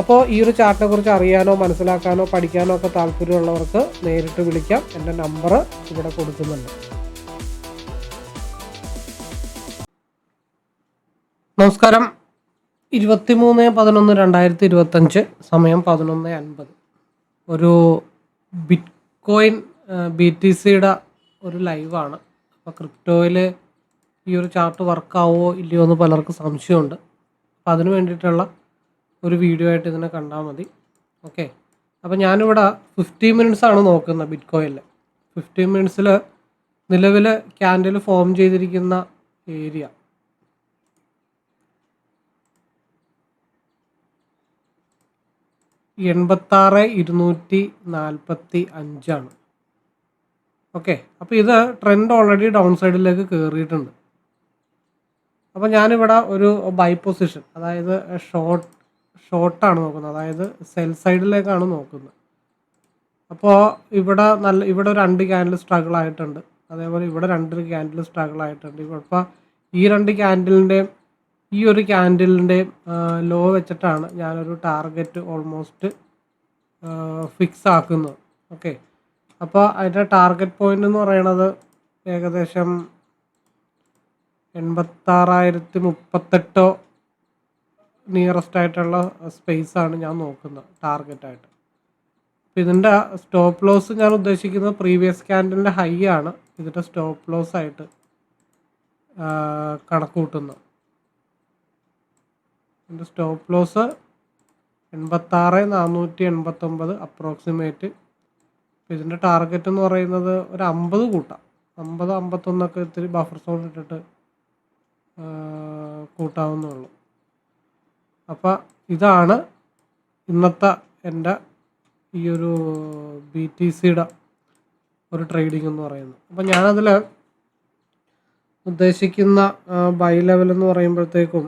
അപ്പോൾ ഈ ഒരു ചാർട്ടിനെ കുറിച്ച് അറിയാനോ മനസ്സിലാക്കാനോ പഠിക്കാനോ ഒക്കെ താല്പര്യമുള്ളവർക്ക് നേരിട്ട് വിളിക്കാം. എന്റെ നമ്പർ ഇവിടെ കൊടുക്കുന്നുണ്ട്. നമസ്കാരം. ഇരുപത്തിമൂന്ന് പതിനൊന്ന് രണ്ടായിരത്തി ഇരുപത്തഞ്ച് സമയം പതിനൊന്ന് അൻപത്. ഒരു ബിറ്റ് കോയിൻ ബി ടി സിയുടെ ഒരു ലൈവാണ്. അപ്പോൾ ക്രിപ്റ്റോയിൽ ഈ ഒരു ചാർട്ട് വർക്കാവോ ഇല്ലയോ എന്ന് പലർക്കും സംശയമുണ്ട്. അപ്പോൾ അതിന് വേണ്ടിയിട്ടുള്ള ഒരു വീഡിയോ ആയിട്ട് ഇതിനെ കണ്ടാൽ മതി. ഓക്കെ അപ്പോൾ ഞാനിവിടെ ഫിഫ്റ്റീൻ മിനിറ്റ്സ് ആണ് നോക്കുന്നത് ബിറ്റ് കോയിനിൽ ഫിഫ്റ്റീൻ മിനിറ്റ്സിൽ നിലവിൽ ക്യാൻഡിൽ ഫോം ചെയ്തിരിക്കുന്ന ഏരിയ എൺപത്താറ് ഇരുന്നൂറ്റി നാൽപ്പത്തി അഞ്ചാണ്. ഓക്കെ അപ്പോൾ ഇത് ട്രെൻഡ് ഓൾറെഡി ഡൗൺ സൈഡിലേക്ക് കയറിയിട്ടുണ്ട് അപ്പോൾ ഞാനിവിടെ ഒരു ബൈ പൊസിഷൻ അതായത് ഷോർട്ട് ഷോർട്ടാണ് നോക്കുന്നത്. അതായത് സെൽ സൈഡിലേക്കാണ് നോക്കുന്നത്. അപ്പോൾ ഇവിടെ നല്ല ഇവിടെ രണ്ട് ക്യാൻഡിൽ സ്ട്രഗിൾ ആയിട്ടുണ്ട്. അതേപോലെ ഇവിടെ രണ്ട് ക്യാൻഡിൽ സ്ട്രഗിൾ ആയിട്ടുണ്ട്. ഇപ്പോൾ ഈ രണ്ട് ക്യാൻഡിലിന്റെയും ഈ ഒരു ക്യാൻഡിലിന്റെയും ലോ വെച്ചിട്ടാണ് ഞാനൊരു ടാർഗറ്റ് ഓൾമോസ്റ്റ് ഫിക്സ് ആക്കുന്നത്. ഓക്കെ അപ്പോൾ അതിന്റെ ടാർഗറ്റ് പോയിന്റ് എന്ന് പറയുന്നത് ഏകദേശം എൺപത്താറായിരത്തി മുപ്പത്തെട്ടോ നിയറസ്റ്റ് ആയിട്ടുള്ള സ്പേസ് ആണ് ഞാൻ നോക്കുന്നത് ടാർഗറ്റായിട്ട് അപ്പോൾ ഇതിന്റെ സ്റ്റോപ്പ് ലോസ് ഞാൻ ഉദ്ദേശിക്കുന്നത് പ്രീവിയസ് ക്യാൻഡലിന്റെ ഹൈ ആണ് ഇതിന്റെ സ്റ്റോപ്പ് ലോസ് ആയിട്ട് കണക്കൂട്ടുന്നത് ഇതിന്റെ സ്റ്റോപ്പ് ലോസ് എൺപത്താറ് നാനൂറ്റി എൺപത്തൊമ്പത് അപ്രോക്സിമേറ്റ് ഇതിന്റെ ടാർഗറ്റ് എന്ന് പറയുന്നത് ഒരു അമ്പത് കൂട്ടാം. അമ്പത് അമ്പത്തൊന്നൊക്കെ ഇത്തിരി ബഫർ സോൺ ഇട്ടിട്ട് കൂട്ടാവുന്നുള്ളൂ അപ്പോൾ ഇതാണ് ഇന്നത്തെ എന്റെ ഈ ഒരു ബി ടി സിയുടെ ഒരു ട്രേഡിംഗ് എന്ന് പറയുന്നത്. അപ്പോൾ ഞാനതിൽ ഉദ്ദേശിക്കുന്ന ബൈ ലെവൽ എന്ന് പറയുമ്പോഴത്തേക്കും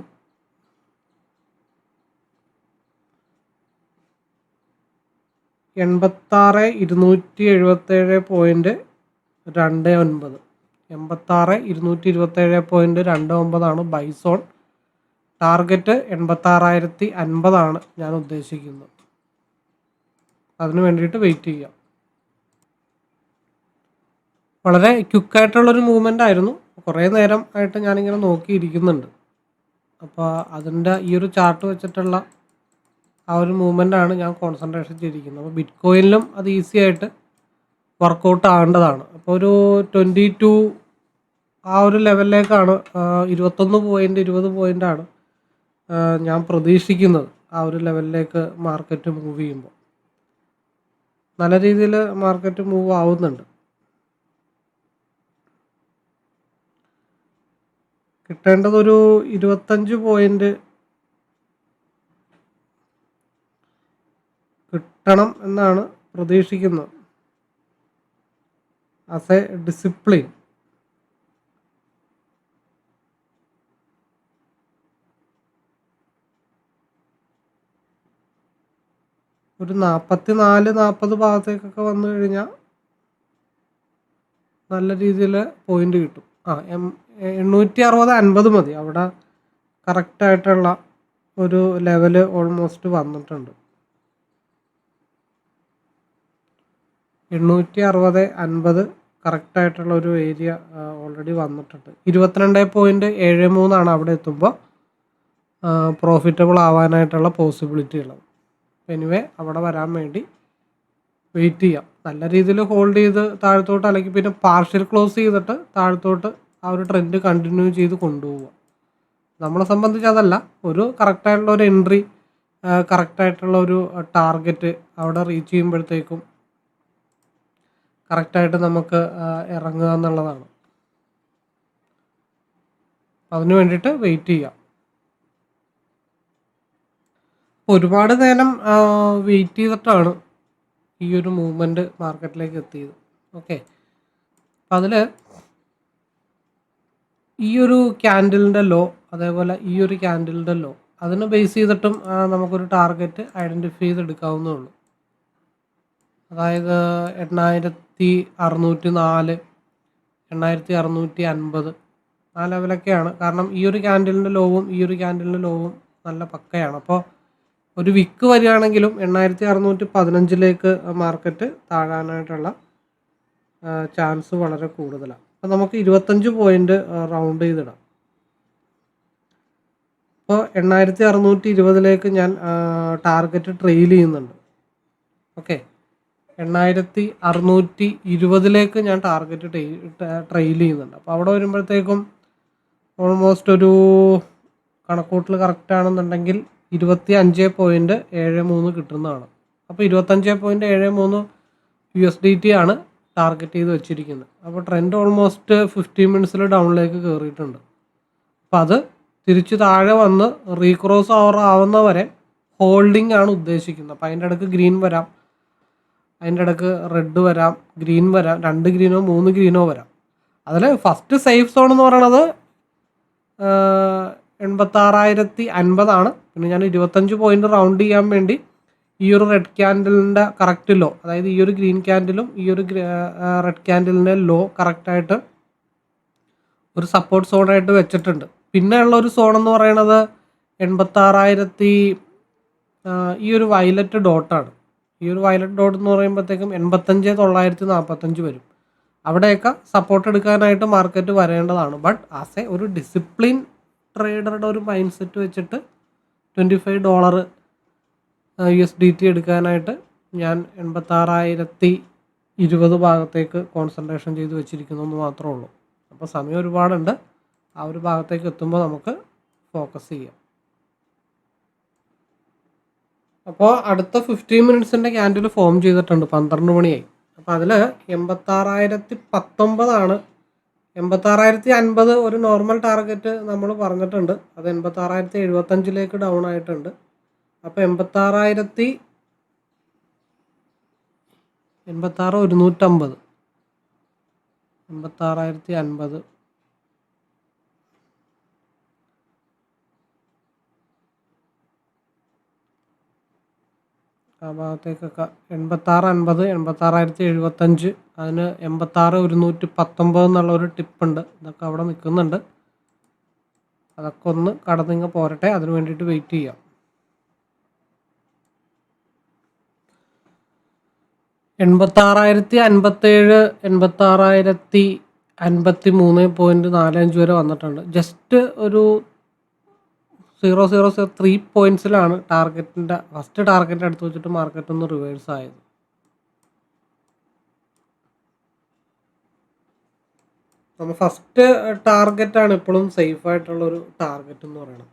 എൺപത്താറ് ഇരുന്നൂറ്റി എഴുപത്തേഴ് പോയിന്റ് രണ്ട് ഒൻപത്. എൺപത്താറ് ഇരുന്നൂറ്റി ഇരുപത്തേഴ് പോയിന്റ് രണ്ട് ഒമ്പതാണ് ബൈസോൺ ടാർഗറ്റ് എൺപത്താറായിരത്തി അൻപതാണ് ഞാൻ ഉദ്ദേശിക്കുന്നത്. അതിന് വേണ്ടിയിട്ട് വെയിറ്റ് ചെയ്യാം. വളരെ ക്യുക്കായിട്ടുള്ളൊരു മൂവ്മെന്റ് ആയിരുന്നു. കുറേ നേരം ആയിട്ട് ഞാനിങ്ങനെ നോക്കിയിരിക്കുന്നുണ്ട്. അപ്പോൾ അതിന്റെ ഈ ഒരു ചാർട്ട് വെച്ചിട്ടുള്ള ആ ഒരു മൂവ്മെന്റാണ് ഞാൻ കോൺസെൻട്രേഷൻ ചെയ്തിരിക്കുന്നത്. അപ്പോൾ ബിറ്റ് കോയിനിലും അത് ഈസി ആയിട്ട് വർക്കൗട്ട് ആകേണ്ടതാണ് അപ്പോൾ ഒരു ട്വന്റി ടു ആ ഒരു ലെവലിലേക്കാണ് ഇരുപത്തൊന്ന് പോയിന്റ് ഇരുപത് പോയിന്റാണ് ഞാൻ പ്രതീക്ഷിക്കുന്നത് ആ ഒരു ലെവലിലേക്ക് മാർക്കറ്റ് മൂവ് ചെയ്യുമ്പോൾ. നല്ല രീതിയിൽ മാർക്കറ്റ് മൂവ് ആവുന്നുണ്ട്. കിട്ടേണ്ടതൊരു ഇരുപത്തഞ്ച് പോയിന്റ് കിട്ടണം എന്നാണ് പ്രതീക്ഷിക്കുന്നത്. ആസ് എ ഡിസിപ്ലിൻ ഒരു നാൽപ്പത്തി നാല് നാൽപ്പത് ഭാഗത്തേക്കൊക്കെ വന്നു കഴിഞ്ഞാൽ നല്ല രീതിയിൽ പോയിന്റ് കിട്ടും. ആ എം എണ്ണൂറ്റി അറുപത് അൻപത് മതി. അവിടെ കറക്റ്റായിട്ടുള്ള ഒരു ലെവൽ ഓൾമോസ്റ്റ് വന്നിട്ടുണ്ട്. എണ്ണൂറ്റി അറുപത് അൻപത് കറക്റ്റായിട്ടുള്ള ഒരു ഏരിയ ഓൾറെഡി വന്നിട്ടുണ്ട്. ഇരുപത്തിരണ്ട് പോയിന്റ് ഏഴ് മൂന്നാണ് അവിടെ എത്തുമ്പോൾ പ്രോഫിറ്റബിൾ ആവാനായിട്ടുള്ള പോസിബിലിറ്റി ഉള്ളത്. എനിവേ അവിടെ വരാൻ വേണ്ടി വെയിറ്റ് ചെയ്യാം. നല്ല രീതിയിൽ ഹോൾഡ് ചെയ്ത് താഴത്തോട്ട് അല്ലെങ്കിൽ പിന്നെ പാർഷ്യൽ ക്ലോസ് ചെയ്തിട്ട് താഴത്തോട്ട് ആ ഒരു ട്രെൻഡ് കണ്ടിന്യൂ ചെയ്ത് കൊണ്ടുപോവുക. നമ്മളെ സംബന്ധിച്ച് അതല്ല ഒരു കറക്റ്റായിട്ടുള്ള ഒരു എൻട്രി കറക്റ്റായിട്ടുള്ള ഒരു ടാർഗറ്റ് അവിടെ റീച്ച് ചെയ്യുമ്പോഴത്തേക്കും കറക്റ്റായിട്ട് നമുക്ക് ഇറങ്ങുക എന്നുള്ളതാണ്. അതിന് വേണ്ടിയിട്ട് വെയിറ്റ് ചെയ്യാം. ഒരുപാട് നേരം വെയിറ്റ് ചെയ്തിട്ടാണ് ഈ ഒരു മൂവ്മെന്റ് മാർക്കറ്റിലേക്ക് എത്തിയത്. ഓക്കെ അതിൽ ഈ ഒരു ക്യാൻഡിലിന്റെ ലോ അതേപോലെ ഈ ഒരു ക്യാൻഡിലിന്റെ ലോ അതിനെ ബേസ് ചെയ്തിട്ടും നമുക്കൊരു ടാർഗറ്റ് ഐഡന്റിഫൈ ചെയ്തെടുക്കാവുന്നേ ഉള്ളൂ. അതായത് എണ്ണായിരത്തി അറുന്നൂറ്റി നാല് എണ്ണായിരത്തി അറുന്നൂറ്റി അൻപത് ആ ലെവലൊക്കെയാണ് കാരണം ഈ ഒരു ക്യാൻഡിലിന്റെ ലോവും ഈ ഒരു ക്യാൻഡിലിന്റെ ലോവും നല്ല പക്കയാണ്. അപ്പോൾ ഒരു വിക്ക് വരികയാണെങ്കിലും എണ്ണായിരത്തി അറുന്നൂറ്റി പതിനഞ്ചിലേക്ക് മാർക്കറ്റ് താഴാനായിട്ടുള്ള ചാൻസ് വളരെ കൂടുതലാണ്. അപ്പോൾ നമുക്ക് ഇരുപത്തഞ്ച് പോയിന്റ് റൗണ്ട് ചെയ്തിടാം. അപ്പോൾ എണ്ണായിരത്തി അറുന്നൂറ്റി ഇരുപതിലേക്ക് ഞാൻ ടാർഗറ്റ് ട്രെയിൽ ചെയ്യുന്നുണ്ട്. ഓക്കെ എണ്ണായിരത്തി അറുന്നൂറ്റി ഇരുപതിലേക്ക് ഞാൻ ടാർഗറ്റ് ട്രെയിൽ ചെയ്യുന്നുണ്ട്. അപ്പോൾ അവിടെ വരുമ്പോഴത്തേക്കും ഓൾമോസ്റ്റ് ഒരു കണക്കൂട്ടൽ കറക്റ്റ് ആണെന്നുണ്ടെങ്കിൽ ഇരുപത്തി അഞ്ച് പോയിന്റ് ഏഴ് മൂന്ന് കിട്ടുന്നതാണ്. അപ്പോൾ ഇരുപത്തഞ്ച് പോയിന്റ് ഏഴ് മൂന്ന് യു എസ് ഡി ടി ആണ് ടാർഗറ്റ് ചെയ്ത് വെച്ചിരിക്കുന്നത്. അപ്പോൾ ട്രെൻഡ് ഓൾമോസ്റ്റ് ഫിഫ്റ്റീൻ മിനിറ്റ്സിൽ ഡൗണിലേക്ക് കയറിയിട്ടുണ്ട് അപ്പോൾ അത് തിരിച്ച് താഴെ വന്ന് റീക്രോസ് ഓവർ ആവുന്നവരെ ഹോൾഡിംഗ് ആണ് ഉദ്ദേശിക്കുന്നത്. അപ്പോൾ അതിന്റെ ഇടയ്ക്ക് ഗ്രീൻ വരാം അതിന്റെ ഇടയ്ക്ക് റെഡ് വരാം ഗ്രീൻ വരാം രണ്ട് ഗ്രീനോ മൂന്ന് ഗ്രീനോ വരാം. അതിൽ ഫസ്റ്റ് സേഫ് സോൺ എന്ന് പറയണത് എൺപത്താറായിരത്തി അൻപതാണ് പിന്നെ ഞാൻ ഇരുപത്തഞ്ച് പോയിന്റ് റൗണ്ട് ചെയ്യാൻ വേണ്ടി ഈ ഒരു റെഡ് ക്യാൻഡലിന്റെ കറക്റ്റ് ലോ അതായത് ഈ ഒരു ഗ്രീൻ ക്യാൻഡിലും ഈ ഒരു റെഡ് ക്യാൻഡലിന്റെ ലോ കറക്റ്റായിട്ട് ഒരു സപ്പോർട്ട് സോണായിട്ട് വെച്ചിട്ടുണ്ട്. പിന്നെ ഉള്ള ഒരു സോൺ എന്ന് പറയുന്നത് എൺപത്താറായിരത്തി ഈ ഒരു വയലറ്റ് ഡോട്ടാണ് ഈ ഒരു വയലറ്റ് ഡോട്ട് എന്ന് പറയുമ്പോഴത്തേക്കും എൺപത്തഞ്ച് തൊള്ളായിരത്തി നാൽപ്പത്തഞ്ച് വരും. അവിടെയൊക്കെ സപ്പോർട്ട് എടുക്കാനായിട്ട് മാർക്കറ്റ് വരേണ്ടതാണ്. ബട്ട് ആസ് എ ഒരു ഡിസിപ്ലിൻ ട്രേഡറുടെ ഒരു മൈൻഡ് സെറ്റ് വെച്ചിട്ട് twenty five dollar U S D T എടുക്കാനായിട്ട് ഞാൻ എൺപത്താറായിരത്തി ഇരുപത് ഭാഗത്തേക്ക് കോൺസെൻട്രേഷൻ ചെയ്ത് വെച്ചിരിക്കുന്നു എന്ന് മാത്രമേ ഉള്ളൂ. അപ്പോൾ സമയം ഒരുപാടുണ്ട്. ആ ഒരു ഭാഗത്തേക്ക് എത്തുമ്പോൾ നമുക്ക് ഫോക്കസ് ചെയ്യാം. അപ്പോൾ അടുത്ത ഫിഫ്റ്റീൻ മിനിറ്റ്സിന്റെ ക്യാൻഡിൽ ഫോം ചെയ്തിട്ടുണ്ട്. പന്ത്രണ്ട് മണിയായി. അപ്പോൾ അതിൽ എൺപത്താറായിരത്തി പത്തൊമ്പതാണ് എൺപത്താറായിരത്തി അൻപത് ഒരു നോർമൽ ടാർഗറ്റ് നമ്മൾ പറഞ്ഞിട്ടുണ്ട്. അത് എൺപത്താറായിരത്തി എഴുപത്തഞ്ചിലേക്ക് ഡൗൺ ആയിട്ടുണ്ട്. അപ്പോൾ എൺപത്താറായിരത്തി എൺപത്താറ് ഒരുന്നൂറ്റമ്പത്. എൺപത്താറായിരത്തി അൻപത് ആ ഭാഗത്തേക്കൊക്കെ എൺപത്താറ് അൻപത് എൺപത്താറായിരത്തി എഴുപത്തഞ്ച്. അതിന് എൺപത്താറ് ഒരുന്നൂറ്റി പത്തൊമ്പത് എന്നുള്ള ഒരു ടിപ്പുണ്ട്. ഇതൊക്കെ അവിടെ നിൽക്കുന്നുണ്ട്. അതൊക്കെ ഒന്ന് കടന്നിങ്ങ് പോരട്ടെ. അതിന് വേണ്ടിയിട്ട് വെയിറ്റ് ചെയ്യാം. എൺപത്താറായിരത്തി അൻപത്തേഴ് എൺപത്താറായിരത്തി അൻപത്തി മൂന്ന് പോയിന്റ് നാലഞ്ച് വരെ വന്നിട്ടുണ്ട്. ജസ്റ്റ് ഒരു സീറോ സീറോ സീറോ ത്രീ പോയിന്റ്സിലാണ് ടാർഗറ്റിന്റെ ഫസ്റ്റ് ടാർഗറ്റ് എടുത്ത് വെച്ചിട്ട് മാർക്കറ്റ് ഒന്ന് റിവേഴ്സ് ആയത്. നമ്മൾ ഫസ്റ്റ് ടാർഗറ്റാണ് ഇപ്പോഴും സേഫ് ആയിട്ടുള്ള ഒരു ടാർഗറ്റ് എന്ന് പറയുന്നത്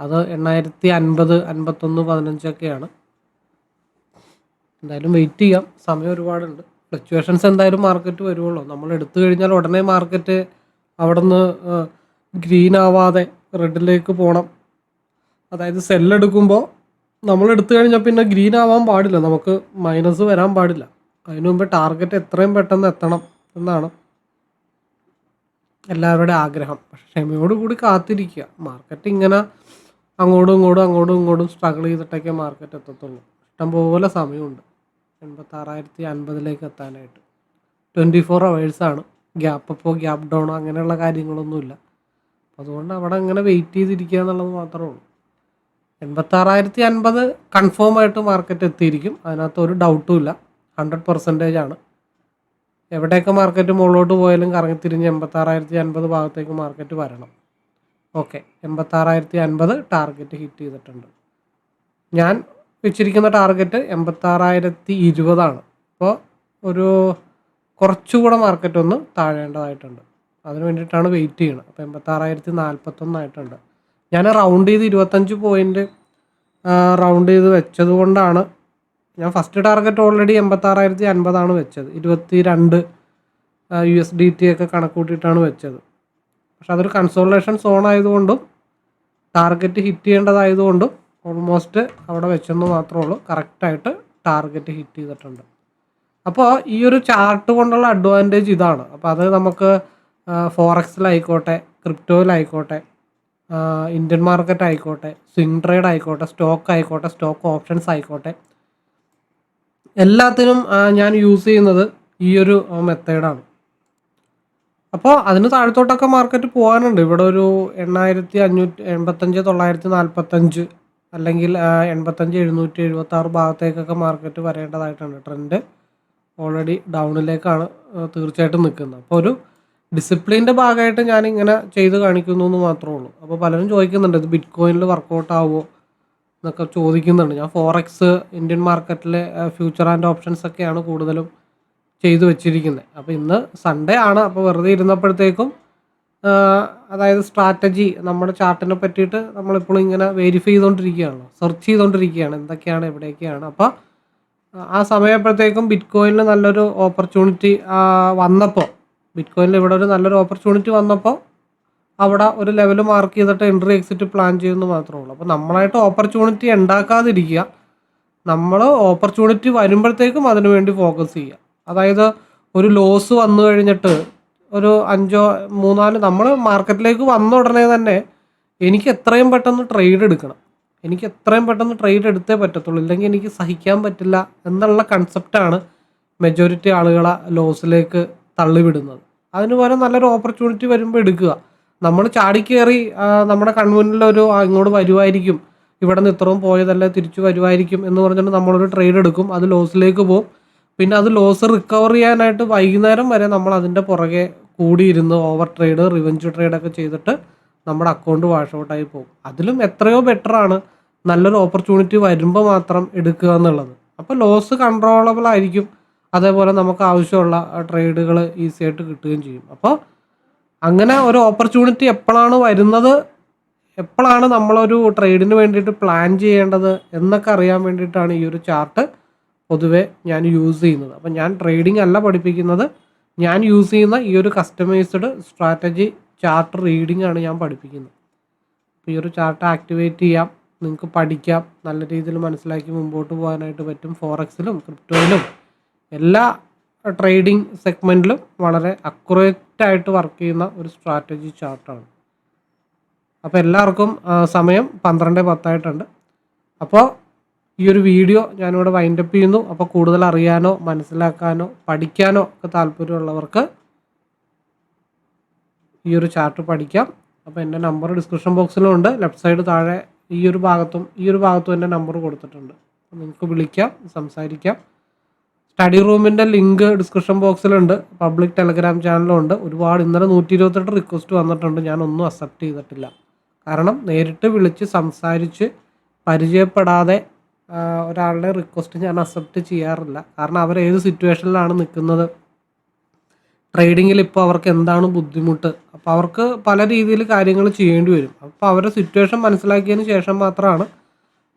അത് എണ്ണായിരത്തി അൻപത് അൻപത്തൊന്ന് പതിനഞ്ചൊക്കെയാണ്. എന്തായാലും വെയിറ്റ് ചെയ്യാം. സമയം ഒരുപാടുണ്ട്. ഫ്ലക്ച്വേഷൻസ് എന്തായാലും മാർക്കറ്റ് വരുവുള്ളൂ. നമ്മൾ എടുത്തു കഴിഞ്ഞാൽ ഉടനെ മാർക്കറ്റ് അവിടെ നിന്ന് ഗ്രീൻ ആവാതെ റെഡിലേക്ക് പോകണം അതായത് സെല്ലെടുക്കുമ്പോൾ നമ്മൾ എടുത്തു കഴിഞ്ഞാൽ പിന്നെ ഗ്രീൻ ആവാൻ പാടില്ല. നമുക്ക് മൈനസ് വരാൻ പാടില്ല. അതിനു മുമ്പ് ടാർഗറ്റ് എത്രയും പെട്ടെന്ന് എത്തണം എന്നാണ് എല്ലാവരുടെ ആഗ്രഹം. പക്ഷെ ക്ഷമയോടുകൂടി കാത്തിരിക്കുക. മാർക്കറ്റ് ഇങ്ങനെ അങ്ങോട്ടും ഇങ്ങോട്ടും അങ്ങോട്ടും ഇങ്ങോട്ടും സ്ട്രഗിൾ ചെയ്തിട്ടൊക്കെ മാർക്കറ്റ് എത്തത്തുള്ളൂ. ഇഷ്ടംപോലെ സമയമുണ്ട്. എൺപത്താറായിരത്തി അൻപതിലേക്ക് എത്താനായിട്ട്. ട്വന്റി ഫോർ അവേഴ്സാണ് ഗ്യാപ്പ് അപ്പോൾ ഗ്യാപ്പ് ഡൗൺ അങ്ങനെയുള്ള കാര്യങ്ങളൊന്നുമില്ല. അതുകൊണ്ട് അവിടെ അങ്ങനെ വെയിറ്റ് ചെയ്തിരിക്കുക എന്നുള്ളത് മാത്രമേ ഉള്ളൂ. എൺപത്താറായിരത്തി അൻപത് കൺഫേം ആയിട്ട് മാർക്കറ്റ് എത്തിയിരിക്കും. അതിനകത്ത് ഒരു ഡൗട്ടും ഇല്ല. ഹൺഡ്രഡ് പെർസെന്റേജ് ആണ്. എവിടെയൊക്കെ മാർക്കറ്റ് മുകളിലോട്ട് പോയാലും കറങ്ങിത്തിരിഞ്ഞ് എൺപത്താറായിരത്തി അൻപത് ഭാഗത്തേക്ക് മാർക്കറ്റ് വരണം. ഓക്കെ എൺപത്താറായിരത്തി അൻപത് ടാർഗറ്റ് ഹിറ്റ് ചെയ്തിട്ടുണ്ട്. ഞാൻ വെച്ചിരിക്കുന്ന ടാർഗറ്റ് എൺപത്താറായിരത്തി ഇരുപതാണ് അപ്പോൾ ഒരു കുറച്ചുകൂടെ മാർക്കറ്റ് ഒന്ന് താഴേണ്ടതായിട്ടുണ്ട്. അതിന് വേണ്ടിയിട്ടാണ് വെയിറ്റ് ചെയ്യണം അപ്പോൾ എൺപത്താറായിരത്തി നാൽപ്പത്തൊന്നായിട്ടുണ്ട് ഞാൻ റൗണ്ട് ചെയ്ത് ഇരുപത്തഞ്ച് പോയിന്റ് റൗണ്ട് ചെയ്ത് വെച്ചത് കൊണ്ടാണ് ഞാൻ ഫസ്റ്റ് ടാർഗറ്റ് ഓൾറെഡി എൺപത്താറായിരത്തി അൻപതാണ് വെച്ചത്. ഇരുപത്തി രണ്ട് യു എസ് ഡി ടി ഒക്കെ കണക്കൂട്ടിയിട്ടാണ് വെച്ചത്. പക്ഷെ അതൊരു കൺസോളേഷൻ സോൺ ആയതുകൊണ്ടും ടാർഗറ്റ് ഹിറ്റ് ചെയ്യേണ്ടതായതുകൊണ്ടും ഓൾമോസ്റ്റ് അവിടെ വെച്ചെന്ന് മാത്രമേ ഉള്ളൂ. കറക്റ്റായിട്ട് ടാർഗറ്റ് ഹിറ്റ് ചെയ്തിട്ടുണ്ട്. അപ്പോൾ ഈ ഒരു ചാർട്ട് കൊണ്ടുള്ള അഡ്വാന്റേജ് ഇതാണ്. അപ്പോൾ അത് നമുക്ക് ഫോറക്സിലായിക്കോട്ടെ ക്രിപ്റ്റോയിലായിക്കോട്ടെ ഇന്ത്യൻ മാർക്കറ്റ് ആയിക്കോട്ടെ സ്വിംഗ് ട്രേഡ് ആയിക്കോട്ടെ സ്റ്റോക്ക് ആയിക്കോട്ടെ സ്റ്റോക്ക് ഓപ്ഷൻസ് ആയിക്കോട്ടെ. എല്ലാത്തിനും ഞാൻ യൂസ് ചെയ്യുന്നത് ഈ ഒരു മെത്തേഡാണ് അപ്പോൾ അതിന് താഴത്തോട്ടൊക്കെ മാർക്കറ്റ് പോകാനുണ്ട്. ഇവിടെ ഒരു എണ്ണായിരത്തി അഞ്ഞൂറ്റി എൺപത്തഞ്ച് തൊള്ളായിരത്തി നാൽപ്പത്തഞ്ച് അല്ലെങ്കിൽ എൺപത്തഞ്ച് എഴുന്നൂറ്റി എഴുപത്തി ആറ് ഭാഗത്തേക്കൊക്കെ മാർക്കറ്റ് വരേണ്ടതായിട്ടുണ്ട്. ട്രെൻഡ് ഓൾറെഡി ഡൗണിലേക്കാണ് തീർച്ചയായിട്ടും നിൽക്കുന്നത്. അപ്പോൾ ഒരു ഡിസിപ്ലിന്റെ ഭാഗമായിട്ട് ഞാൻ ഇങ്ങനെ ചെയ്ത് കാണിക്കുന്നു എന്ന് മാത്രമേ ഉള്ളൂ. അപ്പോൾ പലരും ചോദിക്കുന്നുണ്ട് ഇത് ബിറ്റ് കോയിനിൽ വർക്കൗട്ട് ആവുമോ എന്നൊക്കെ ചോദിക്കുന്നുണ്ട്. ഞാൻ ഫോറക്സ് ഇന്ത്യൻ മാർക്കറ്റിലെ ഫ്യൂച്ചർ ആൻഡ് ഓപ്ഷൻസ് ഒക്കെയാണ് കൂടുതലും ചെയ്തു വെച്ചിരിക്കുന്നത് അപ്പോൾ ഇന്ന് സൺഡേ ആണ്. അപ്പോൾ വെറുതെ ഇരുന്നപ്പോഴത്തേക്കും അതായത് സ്ട്രാറ്റജി നമ്മുടെ ചാർട്ടിനെ പറ്റിയിട്ട് നമ്മളിപ്പോഴും ഇങ്ങനെ വെരിഫൈ ചെയ്തുകൊണ്ടിരിക്കുകയാണ് സെർച്ച് ചെയ്തുകൊണ്ടിരിക്കുകയാണ് എന്തൊക്കെയാണ് എവിടെയൊക്കെയാണ്. അപ്പോൾ ആ സമയപ്പോഴത്തേക്കും ബിറ്റ് കോയിനിൽ നല്ലൊരു ഓപ്പർച്യൂണിറ്റി വന്നപ്പോൾ ബിറ്റ് കോയിനിൽ ഇവിടെ ഒരു നല്ലൊരു ഓപ്പർച്യൂണിറ്റി വന്നപ്പോൾ അവിടെ ഒരു ലെവൽ മാർക്ക് ചെയ്തിട്ട് എൻട്രി എക്സിറ്റ് പ്ലാൻ ചെയ്യുന്നു മാത്രമേ ഉള്ളൂ അപ്പോൾ നമ്മളായിട്ട് ഓപ്പർച്യൂണിറ്റി ഉണ്ടാക്കാതിരിക്കുക. നമ്മൾ ഓപ്പർച്യൂണിറ്റി വരുമ്പോഴത്തേക്കും അതിനു വേണ്ടി ഫോക്കസ് ചെയ്യുക. അതായത് ഒരു ലോസ് വന്നു കഴിഞ്ഞിട്ട് ഒരു അഞ്ചോ മൂന്നാൽ നമ്മൾ മാർക്കറ്റിലേക്ക് വന്ന ഉടനെ തന്നെ എനിക്ക് എത്രയും പെട്ടെന്ന് ട്രേഡ് എടുക്കണം. എനിക്ക് എത്രയും പെട്ടെന്ന് ട്രേഡ് എടുത്തേ പറ്റത്തുള്ളൂ. ഇല്ലെങ്കിൽ എനിക്ക് സഹിക്കാൻ പറ്റില്ല എന്നുള്ള കൺസെപ്റ്റാണ് മെജോറിറ്റി ആളുകളെ ലോസിലേക്ക് തള്ളിവിടുന്നത്. അതിന് പകരം നല്ലൊരു ഓപ്പർച്യൂണിറ്റി വരുമ്പോൾ എടുക്കുക. നമ്മൾ ചാടി കയറി നമ്മുടെ കൺമുന്നിലൊരു ഇങ്ങോട്ട് വരുമായിരിക്കും ഇവിടെ നിന്ന് ഇത്രയും പോയതല്ലേ തിരിച്ചു വരുമായിരിക്കും എന്ന് പറഞ്ഞിട്ട് നമ്മളൊരു ട്രേഡ് എടുക്കും. അത് ലോസിലേക്ക് പോകും. പിന്നെ അത് ലോസ് റിക്കവർ ചെയ്യാനായിട്ട് വൈകുന്നേരം വരെ നമ്മൾ അതിന്റെ പുറകെ കൂടിയിരുന്ന് ഓവർ ട്രേഡ് റിവഞ്ച് ട്രേഡ് ഒക്കെ ചെയ്തിട്ട് നമ്മുടെ അക്കൗണ്ട് വാഷ് ഔട്ടായി പോകും. അതിലും എത്രയോ ബെറ്ററാണ് നല്ലൊരു ഓപ്പർച്യൂണിറ്റി വരുമ്പോൾ മാത്രം എടുക്കുക എന്നുള്ളത്. അപ്പോൾ ലോസ് കൺട്രോളബിൾ ആയിരിക്കും. അതേപോലെ നമുക്ക് ആവശ്യമുള്ള ട്രേഡുകൾ ഈസി ആയിട്ട് കിട്ടുകയും ചെയ്യും. അപ്പോൾ അങ്ങനെ ഒരു ഓപ്പർച്യൂണിറ്റി എപ്പോഴാണ് വരുന്നത്? എപ്പോഴാണ് നമ്മളൊരു ട്രേഡിന് വേണ്ടിയിട്ട് പ്ലാൻ ചെയ്യേണ്ടത് എന്നൊക്കെ അറിയാൻ വേണ്ടിയിട്ടാണ് ഈ ഒരു ചാർട്ട് പൊതുവേ ഞാൻ യൂസ് ചെയ്യുന്നത്. അപ്പം ഞാൻ ട്രേഡിംഗ് അല്ല പഠിപ്പിക്കുന്നത്. ഞാൻ യൂസ് ചെയ്യുന്ന ഈ ഒരു കസ്റ്റമൈസ്ഡ് സ്ട്രാറ്റജി ചാർട്ട് റീഡിംഗ് ആണ് ഞാൻ പഠിപ്പിക്കുന്നത്. അപ്പോൾ ഈ ഒരു ചാർട്ട് ആക്ടിവേറ്റ് ചെയ്യാം. നിങ്ങൾക്ക് പഠിക്കാം. നല്ല രീതിയിൽ മനസ്സിലാക്കി മുമ്പോട്ട് പോകാനായിട്ട് പറ്റും. ഫോറക്സിലും ക്രിപ്റ്റോയിലും എല്ലാ ട്രേഡിംഗ് സെഗ്മെന്റിലും വളരെ അക്യുറേറ്റ് ആയിട്ട് വർക്ക് ചെയ്യുന്ന ഒരു സ്ട്രാറ്റജി ചാർട്ടാണ് അപ്പോൾ എല്ലാവർക്കും സമയം പന്ത്രണ്ട് പത്തായിട്ടുണ്ട്. അപ്പോൾ ഈ ഒരു വീഡിയോ ഞാനിവിടെ വൈൻഡപ്പ് ചെയ്യുന്നു. അപ്പോൾ കൂടുതൽ അറിയാനോ മനസ്സിലാക്കാനോ പഠിക്കാനോ ഒക്കെ താല്പര്യമുള്ളവർക്ക് ഈ ഒരു ചാർട്ട് പഠിക്കാം. അപ്പോൾ എന്റെ നമ്പർ ഡിസ്ക്രിപ്ഷൻ ബോക്സിലും ഉണ്ട്. ലെഫ്റ്റ് സൈഡ് താഴെ ഈ ഒരു ഭാഗത്തും ഈ ഒരു ഭാഗത്തും എന്റെ നമ്പർ കൊടുത്തിട്ടുണ്ട്. നിങ്ങൾക്ക് വിളിക്കാം സംസാരിക്കാം. സ്റ്റഡി റൂമിന്റെ ലിങ്ക് ഡിസ്ക്രിപ്ഷൻ ബോക്സിലുണ്ട് പബ്ലിക് ടെലഗ്രാം ചാനലും ഉണ്ട്. ഒരുപാട് ഇന്നലെ നൂറ്റി ഇരുപത്തെട്ട് റിക്വസ്റ്റ് വന്നിട്ടുണ്ട്. ഞാനൊന്നും അക്സെപ്റ്റ് ചെയ്തിട്ടില്ല. കാരണം നേരിട്ട് വിളിച്ച് സംസാരിച്ച് പരിചയപ്പെടാതെ ഒരാളുടെ റിക്വസ്റ്റ് ഞാൻ അക്സെപ്റ്റ് ചെയ്യാറില്ല. കാരണം അവർ ഏത് സിറ്റുവേഷനിലാണ് നിൽക്കുന്നത്? ട്രേഡിങ്ങിൽ ഇപ്പോൾ അവർക്ക് എന്താണ് ബുദ്ധിമുട്ട്? അപ്പോൾ അവർക്ക് പല രീതിയിൽ കാര്യങ്ങൾ ചെയ്യേണ്ടി വരും. അപ്പോൾ അവരുടെ സിറ്റുവേഷൻ മനസ്സിലാക്കിയതിന് ശേഷം മാത്രമാണ്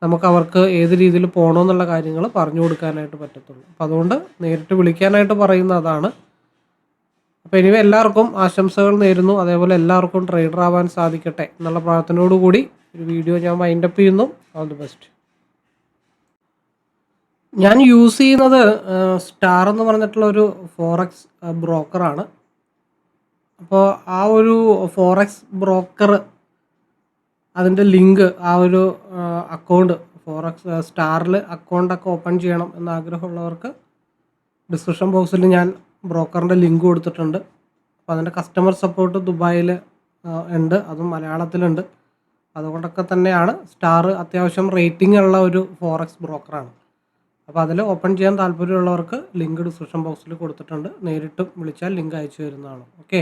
നമുക്ക് അവർക്ക് ഏത് രീതിയിൽ പോകണമെന്നുള്ള കാര്യങ്ങൾ പറഞ്ഞു കൊടുക്കാനായിട്ട് പറ്റത്തുള്ളൂ. അപ്പോൾ അതുകൊണ്ട് നേരിട്ട് വിളിക്കാനായിട്ട് പറയുന്ന അതാണ്. അപ്പോൾ ഇനി എല്ലാവർക്കും ആശംസകൾ നേരുന്നു. അതേപോലെ എല്ലാവർക്കും ട്രേഡർ ആവാൻ സാധിക്കട്ടെ എന്നുള്ള പ്രാർത്ഥനയോടുകൂടി ഒരു വീഡിയോ ഞാൻ വൈൻഡപ്പ് ചെയ്യുന്നു. ഓൾ ദി ബെസ്റ്റ് ഞാൻ യൂസ് ചെയ്യുന്നത് സ്റ്റാർ എന്ന് പറഞ്ഞിട്ടുള്ള ഒരു ഫോറക്സ് ബ്രോക്കറാണ് അപ്പോൾ ആ ഒരു ഫോറക്സ് ബ്രോക്കർ അതിന്റെ ലിങ്ക് ആ ഒരു അക്കൗണ്ട് ഫോറക്സ് സ്റ്റാറിൽ അക്കൗണ്ടൊക്കെ ഓപ്പൺ ചെയ്യണം എന്ന് ആഗ്രഹമുള്ളവർക്ക് ഡിസ്ക്രിപ്ഷൻ ബോക്സിൽ ഞാൻ ബ്രോക്കറിന്റെ ലിങ്ക് കൊടുത്തിട്ടുണ്ട്. അപ്പോൾ അതിന്റെ കസ്റ്റമർ സപ്പോർട്ട് ദുബായിൽ ഉണ്ട്. അതും മലയാളത്തിലുണ്ട്. അതുകൊണ്ടൊക്കെ തന്നെയാണ് സ്റ്റാർ അത്യാവശ്യം റേറ്റിംഗ് ഉള്ള ഒരു ഫോറക്സ് ബ്രോക്കറാണ് അപ്പോൾ അതിൽ ഓപ്പൺ ചെയ്യാൻ താല്പര്യമുള്ളവർക്ക് ലിങ്ക് ഡിസ്ക്രിപ്ഷൻ ബോക്സിൽ കൊടുത്തിട്ടുണ്ട്. നേരിട്ടും വിളിച്ചാൽ ലിങ്ക് അയച്ചു തരുന്നതാണ്. ഓക്കെ